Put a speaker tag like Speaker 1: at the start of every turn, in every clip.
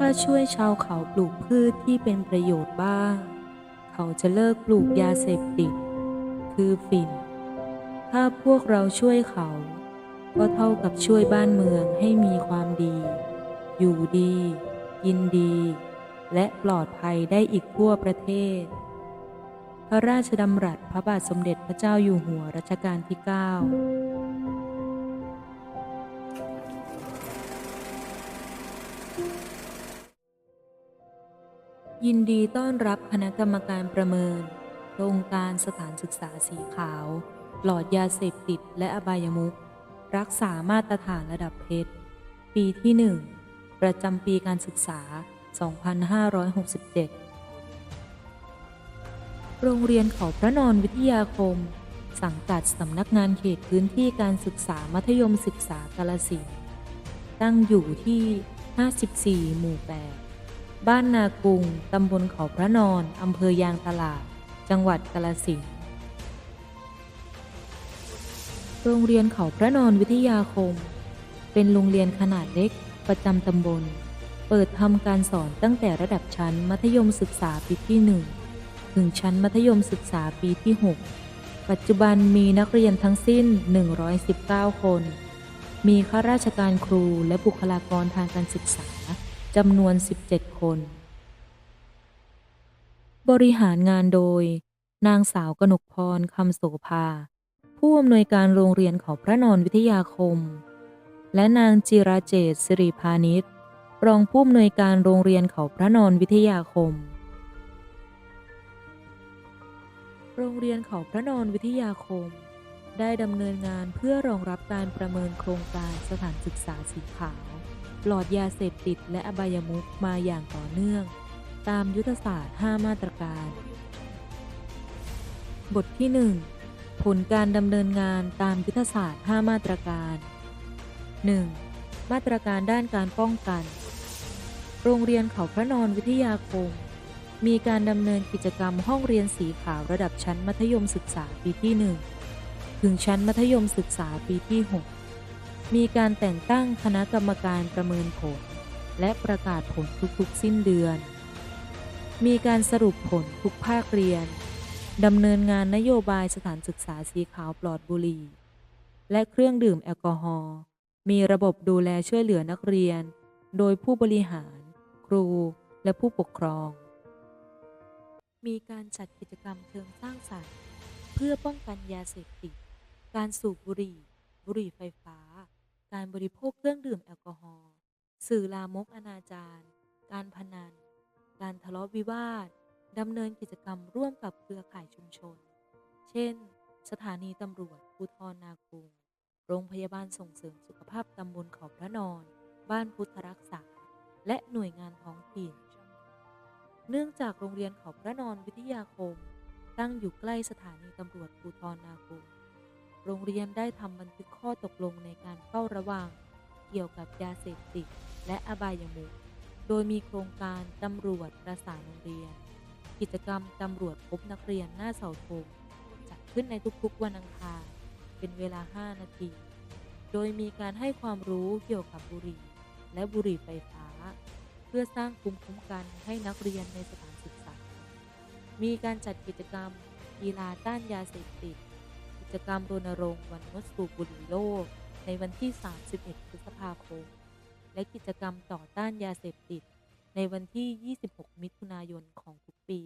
Speaker 1: ถ้าช่วยชาวเขาปลูกพืชที่เป็นประโยชน์บ้าง เขาจะเลิกปลูกยาเสพติด คือฝิ่น ถ้าพวกเราช่วยเขา ก็เท่ากับช่วยบ้านเมืองให้มีความดี อยู่ดี กินดี และปลอดภัยได้อีกทั่วประเทศ พระราชดำรัสพระบาทสมเด็จพระเจ้าอยู่หัวรัชกาลที่ 9 ยินดีต้อนรับคณะกรรมการประเมิน โครงการสถานศึกษาสีขาว ปลอดยาเสพติดและอบายมุขรักษามาตรฐานระดับเพชร ปีที่ 1 ประจำปีการศึกษา 2567 โรงเรียนเขาพระนอนวิทยาคม สังกัดสำนักงานเขตพื้นที่การศึกษามัธยมศึกษากาลสินตั้งอยู่ที่ 54 หมู่ 8 บ้านนากุง ตำบลเขาพระนอน อำเภอยางตลาด จังหวัดกาลสินธุ์โรงเรียนเขาพระนอนวิทยาคม เป็นโรงเรียนขนาดเล็กประจำตำบล เปิดทำการสอนตั้งแต่ระดับชั้นมัธยมศึกษาปีที่ 1 ถึงชั้นมัธยมศึกษาปีที่ 6 ปัจจุบันมีนักเรียนทั้งสิ้น 119 คน มีข้าราชการครูและบุคลากรทางการศึกษา จำนวน 17 คน บริหารงานโดย นางสาวกนกพรคำโสภา ผู้อำนวยการโรงเรียนเขาพระนอนวิทยาคม และนางจิราเจตสิริพานิชรองผู้อำนวยการโรงเรียนเขาพระนอนวิทยาคม โรงเรียนเขาพระนอนวิทยาคม ได้ดำเนินงานเพื่อรองรับการประเมินโครงการสถานศึกษาสีขาว ปลอดยาเสพติดและอบายมุขมาอย่างต่อเนื่อง ตามยุทธศาสตร์ 5 มาตรการ บทที่ 1 ผลการดำเนินงานตามยุทธศาสตร์ 5 มาตรการ 1. มาตรการด้านการป้องกัน โรงเรียนเขาพระนอนวิทยาคม มีการดำเนินกิจกรรมห้องเรียนสีขาวระดับชั้นมัธยมศึกษาปีที่ 1 ถึงชั้นมัธยมศึกษาปีที่ 6 มีการแต่งตั้งคณะกรรมการประเมินผล และประกาศผลทุกๆ สิ้นเดือน มีการสรุปผลทุกภาคเรียน ดำเนินงานนโยบายสถานศึกษาสีขาวปลอดบุหรี่ และเครื่องดื่มแอลกอฮอล์ มีระบบดูแลช่วยเหลือนักเรียน โดยผู้บริหาร ครู และผู้ปกครอง มีการจัดกิจกรรมเชิงสร้างสรรค์ เพื่อป้องกันยาเสพติด การสูบบุหรี่ บุหรี่ไฟฟ้า การบริโภคเครื่องดื่มแอลกอฮอล์สื่อลามกอนาจารการพนัน การทะเลาะวิวาทดำเนินกิจกรรมร่วมกับเครือข่ายชุมชน เช่น สถานีตำรวจภูธรนากุงโรงพยาบาลส่งเสริมสุขภาพตำบลเขาพระนอน บ้านพุทธรักษา และหน่วยงานท้องถิ่น เนื่องจากโรงเรียนเขาพระนอนวิทยาคม ตั้งอยู่ใกล้สถานีตำรวจภูธรนากุง โรงเรียนได้ทำบันทึกข้อตกลงในการเฝ้าระวัง เกี่ยวกับยาเสพติดและอบายมุขโดยมีโครงการตำรวจประสานโรงเรียน กิจกรรมตำรวจพบนักเรียนหน้าเสาธงจัดขึ้นในทุกๆวันอังคารเป็นเวลา 5 นาที โดยมีการให้ความรู้เกี่ยวกับบุหรี่และบุหรี่ไฟฟ้า เพื่อสร้างภูมิคุ้มกันให้นักเรียนในสถานศึกษา มีการจัดกิจกรรมกีฬาต้านยาเสพติด จกรรมรณรงค์วันงดสูบบุหรี่โลก ในวันที่ 31 พฤษภาคม และกิจกรรมต่อต้านยาเสพติด ในวันที่ 26 มิถุนายนของทุกปี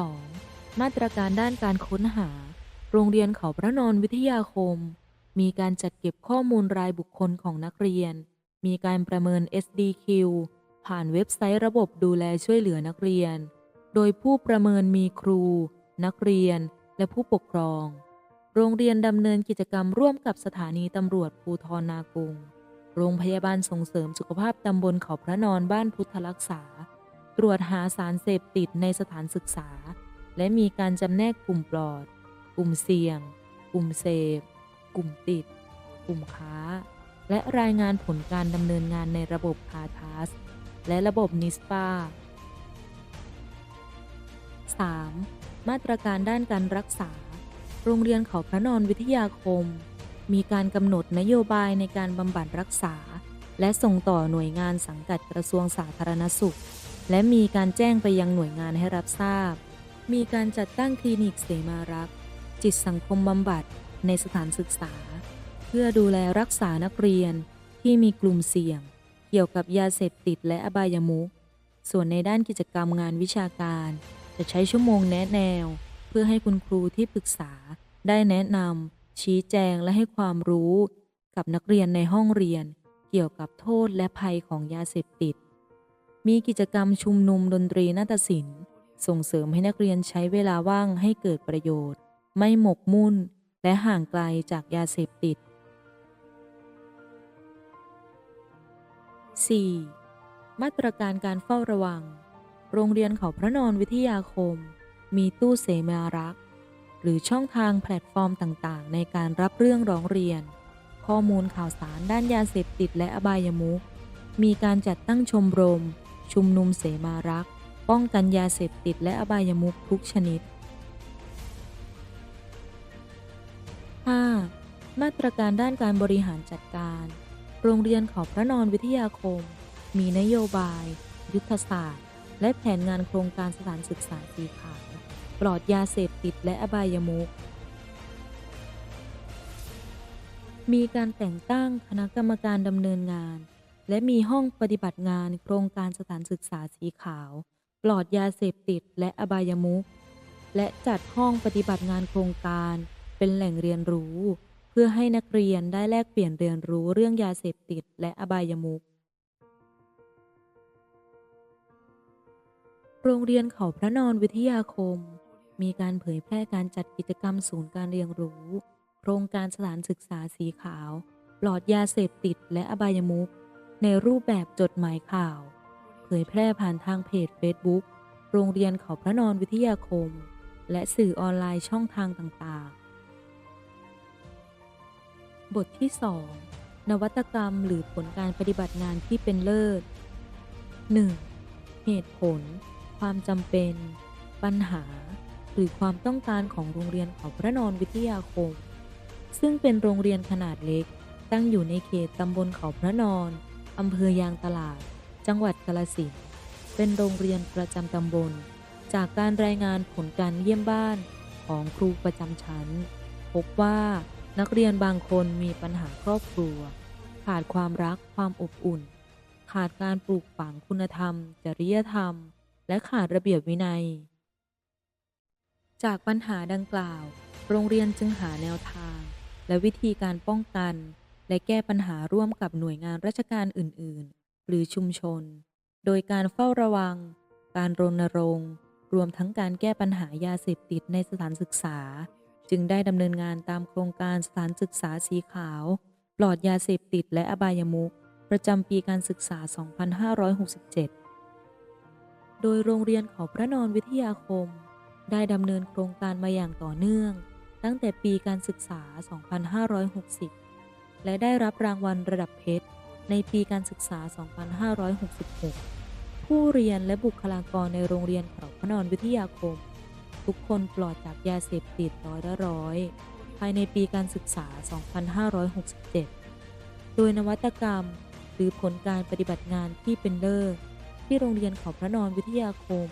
Speaker 1: 2. มาตรการด้านการค้นหา โรงเรียนเขาพระนอนวิทยาคม มีการจัดเก็บข้อมูลรายบุคคลของนักเรียน มีการประเมิน SDQ ผ่านเว็บไซต์ระบบดูแลช่วยเหลือนักเรียน โดยผู้ประเมินมีครู นักเรียน และผู้ปกครอง โรงเรียนดำเนินกิจกรรมร่วมกับสถานีตำรวจภูทรนากุง โรงพยาบาลส่งเสริมสุขภาพตำบลเขาพระนอนบ้านพุทธรักษา ตรวจหาสารเสพติดในสถานศึกษา และมีการจำแนกกลุ่มปลอด กลุ่มเสี่ยง กลุ่มเสพ กลุ่มติด กลุ่มค้า และรายงานผลการดำเนินงานในระบบพาทัสและระบบนิสปา 3. มาตรการด้านการรักษา โรงเรียนเขาพระนอนวิทยาคม มีการกำหนดนโยบายในการบำบัดรักษา และส่งต่อหน่วยงานสังกัดกระทรวงสาธารณสุข และมีการแจ้งไปยังหน่วยงานให้รับทราบ มีการจัดตั้งคลินิกเสมารักษ์จิตสังคมบำบัดในสถานศึกษา เพื่อดูแลรักษานักเรียนที่มีกลุ่มเสี่ยง เกี่ยวกับยาเสพติดและอบายมุขส่วนในด้านกิจกรรมงานวิชาการ จะใช้ชั่วโมงแนะแนว เพื่อให้คุณครูที่ปรึกษาได้แนะนำชี้แจงและให้ความรู้ กับนักเรียนในห้องเรียน เกี่ยวกับโทษและภัยของยาเสพติด มีกิจกรรมชุมนุมดนตรีนาฏศิลป์ ส่งเสริมให้นักเรียนใช้เวลาว่างให้เกิดประโยชน์ ไม่หมกมุ่น และห่างไกลจากยาเสพติด 4. มาตรการการเฝ้าระวัง โรงเรียนเขาพระนอนวิทยาคม มีตู้เสมารักษ์ หรือช่องทางแพลตฟอร์มต่างๆ ในการรับเรื่องร้องเรียน ข้อมูลข่าวสารด้านยาเสพติดและอบายมุขมีการจัดตั้งชมรม ชุมนุมเสมารักษ์ ป้องกันยาเสพติดและอบายมุขทุกชนิด 5. มาตรการด้านการบริหารจัดการ โรงเรียนเขาพระนอนวิทยาคม มีนโยบาย ยุทธศาสตร์ และแผนงานโครงการสถานศึกษาสีขาวปลอดยาเสพติดและอบายมุขมีการแต่งตั้งคณะกรรมการดำเนินงาน และมีห้องปฏิบัติงานโครงการสถานศึกษาสีขาว ปลอดยาเสพติดและอบายมุขและจัดห้องปฏิบัติงานโครงการ เป็นแหล่งเรียนรู้ เพื่อให้นักเรียนได้แลกเปลี่ยนเรียนรู้เรื่องยาเสพติดและอบายมุข โรงเรียนเขาพระนอนวิทยาคม มีการเผยแพร่การจัดกิจกรรมศูนย์การเรียนรู้ โครงการสถานศึกษาสีขาว ปลอดยาเสพติดและอบายมุขในรูปแบบจดหมายข่าว เผยแพร่ผ่านทางเพจ Facebook โรงเรียนเขาพระนอนวิทยาคม และสื่อออนไลน์ช่องทางต่างๆ บทที่ 2 นวัตกรรมหรือผลการปฏิบัติงานที่เป็นเลิศ 1. เหตุผล ความจำเป็น ปัญหา หรือความต้องการของโรงเรียนเขาพระนอนวิทยาคม ซึ่งเป็นโรงเรียนขนาดเล็ก ตั้งอยู่ในเขตตำบลเขาพระนอนอำเภอยางตลาด จังหวัดกาฬสินธุ์เป็นโรงเรียนประจำตำบล จากการรายงานผลการเยี่ยมบ้านของครูประจำชั้น พบว่านักเรียนบางคนมีปัญหาครอบครัว ขาดความรักความอบอุ่น ขาดการปลูกฝังคุณธรรม จริยธรรม และขาดระเบียบวินัย จากปัญหาดังกล่าว โรงเรียนจึงหาแนวทาง และวิธีการป้องกัน และแก้ปัญหาร่วมกับหน่วยงานราชการอื่น ๆ หรือชุมชน โดยการเฝ้าระวัง การรณรงค์รวมทั้งการแก้ปัญหายาเสพติดในสถานศึกษา จึงได้ดำเนินงานตามโครงการสถานศึกษาสีขาว ปลอดยาเสพติดและอบายมุขประจำปีการศึกษา 2567 โดยโรงเรียนเขาพระนอนวิทยาคม ได้ดำเนินโครงการมาอย่างต่อเนื่อง ตั้งแต่ปีการศึกษา 2560 และได้รับรางวัลระดับเพชร ในปีการศึกษา 2566 ผู้เรียนและบุคลากรในโรงเรียนเขาพระนอนวิทยาคม ทุกคนปลอดจากยาเสพติดร้อยละร้อย ภายในปีการศึกษา 2567 โดยนวัตกรรมหรือผลการปฏิบัติงานที่เป็นเลิศ ที่โรงเรียนเขาพระนอนวิทยาคม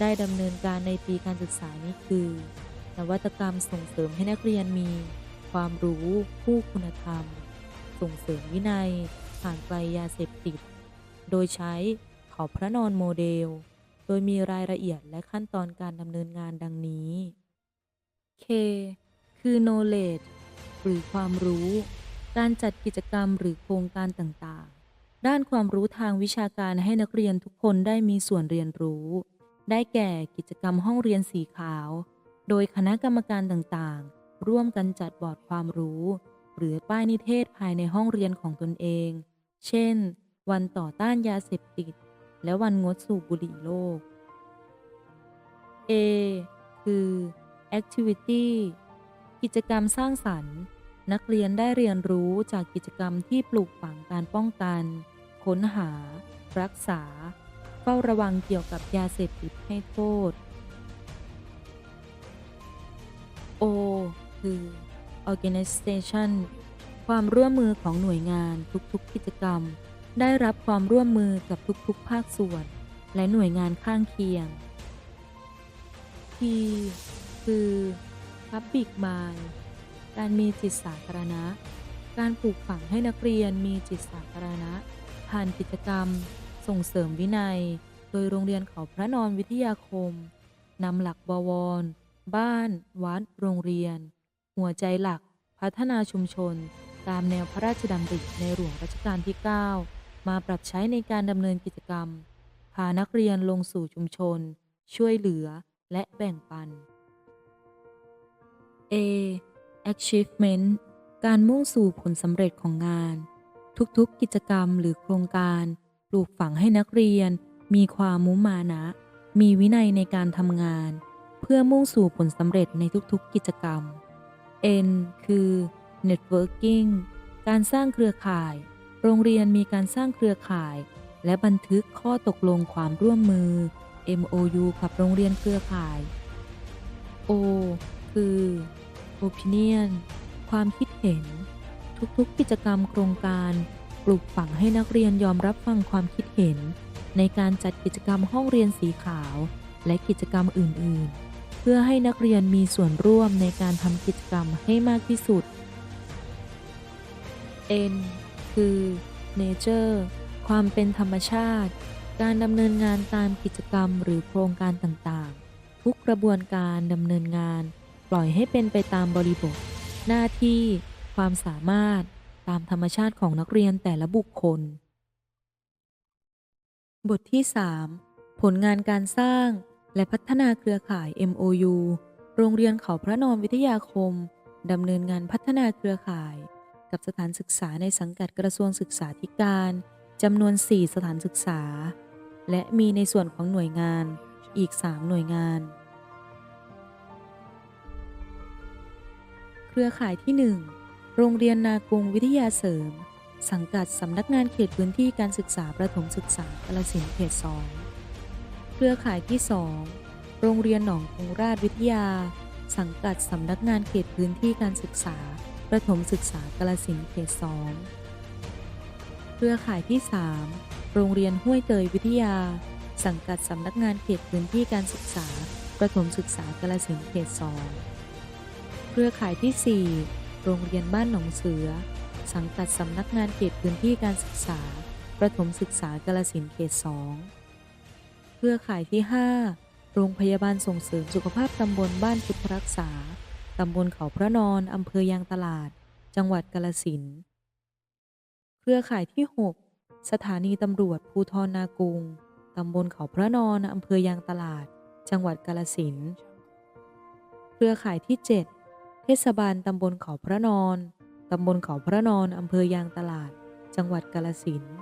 Speaker 1: ได้ดำเนินการในปีการศึกษานี้คือ นวัตกรรมส่งเสริมให้นักเรียนมี ความรู้ผู้คุณธรรม ส่งเสริมวินัยห่างไกลยาเสพติด โดยใช้เขาพระนอนโมเดล โดยมีรายละเอียดและขั้นตอนการดำเนินงานดังนี้ K คือ knowledge หรือความรู้ การจัดกิจกรรมหรือโครงการต่างๆ ด้านความรู้ทางวิชาการให้นักเรียนทุกคนได้มีส่วนเรียนรู้ ได้แก่กิจกรรมห้องเรียนสีขาว โดยคณะกรรมการต่างๆ ร่วมกันจัดบอร์ดความรู้ หรือป้ายนิเทศภายในห้องเรียนของตนเอง เช่น วันต่อต้านยาเสพติด และวันงดสูบบุหรี่โลก A คือ activity กิจกรรมสร้างสรรค์ นักเรียนได้เรียนรู้จากกิจกรรมที่ปลูกฝังการป้องกัน ค้นหา รักษา เฝ้าระวังเกี่ยวกับยาเสพติดให้โทษ O คือ organization ความร่วมมือของหน่วยงานทุกๆ กิจกรรม ได้รับความร่วมมือกับทุกๆ ภาคส่วน และหน่วยงานข้างเคียง P คือ Public Mind การมีจิตสาธารณะ การปลูกฝังให้นักเรียนมีจิตสาธารณะ ผ่านกิจกรรม ส่งเสริมวินัย โดยโรงเรียนเขาพระนอนวิทยาคมนำหลักบวร บ้าน วัด โรงเรียน หัวใจหลัก พัฒนาชุมชน ตามแนวพระราชดำริในหลวงรัชกาลที่ 9 มาปรับใช้ในการดำเนินกิจกรรม พานักเรียนลงสู่ชุมชน ช่วยเหลือและแบ่งปัน A achievement การมุ่งสู่ผลสำเร็จของงาน ทุกๆกิจกรรมหรือโครงการ ปลูกฝังให้นักเรียน มีความมุมานะ มีวินัยในการทำงาน เพื่อมุ่งสู่ผลสำเร็จในทุกๆกิจกรรม N คือ networking การสร้างเครือข่าย โรงเรียนมีการสร้างเครือข่าย และบันทึกข้อตกลงความร่วมมือ MOU กับโรงเรียนเครือข่าย O คือ opinion ความคิดเห็น ทุกๆ กิจกรรมโครงการ ปลูกฝังให้นักเรียนยอมรับฟังความคิดเห็น ในการจัดกิจกรรมห้องเรียนสีขาว และกิจกรรมอื่น ๆ เพื่อให้นักเรียนมีส่วนร่วมในการทำกิจกรรมให้มากที่สุด N คือ nature ความเป็นธรรมชาติ การดำเนินงานตามกิจกรรมหรือโครงการต่างๆ ทุกกระบวนการดำเนินงาน ปล่อยให้เป็นไปตามบริบท หน้าที่ ความสามารถตามธรรมชาติของนักเรียนแต่ละบุคคล บทที่ 3 ผลงานการสร้างและพัฒนาเครือข่าย MOU โรงเรียนเขาพระนอนวิทยาคมดำเนินงานพัฒนาเครือข่าย กับสถานศึกษาในสังกัดกระทรวงศึกษาธิการจำนวน 4 สถานศึกษา และมีในส่วนของหน่วยงานอีก 3 หน่วยงาน เครือข่ายที่ 1 โรงเรียนนากรุงวิทยาเสริม สังกัดสำนักงานเขตพื้นที่การศึกษาประถมศึกษากาฬสินเขต 2 เครือข่ายที่ 2 โรงเรียนหนองคงราชวิทยา สังกัดสำนักงานเขตพื้นที่การศึกษา ประถมศึกษากาฬสินเขต 2 เครือข่ายที่ 3 โรงเรียนห้วยเตยวิทยา สังกัดสำนักงานเขตพื้นที่การศึกษา ประถมศึกษากาฬสินเขต 2 เครือข่ายที่ 4 โรงเรียนบ้านหนองเสือ สังกัดสำนักงานเขตพื้นที่การศึกษา ประถมศึกษากาฬสินเขต 2 เครือข่ายที่ 5 โรงพยาบาลส่งเสริมสุขภาพตำบลบ้านพุทธรักษา ตำบลเขาพระนอน อำเภอยางตลาด จังหวัดกาฬสิน เครือข่ายที่ 6 สถานีตำรวจภูทรนากุง ตำบลเขาพระนอน อำเภอยางตลาด จังหวัดกาฬสินเครือข่ายที่ 7 เทศบาลตำบลเขาพระนอน ตำบลเขาพระนอน อำเภอยางตลาด จังหวัดกาลสินธุ์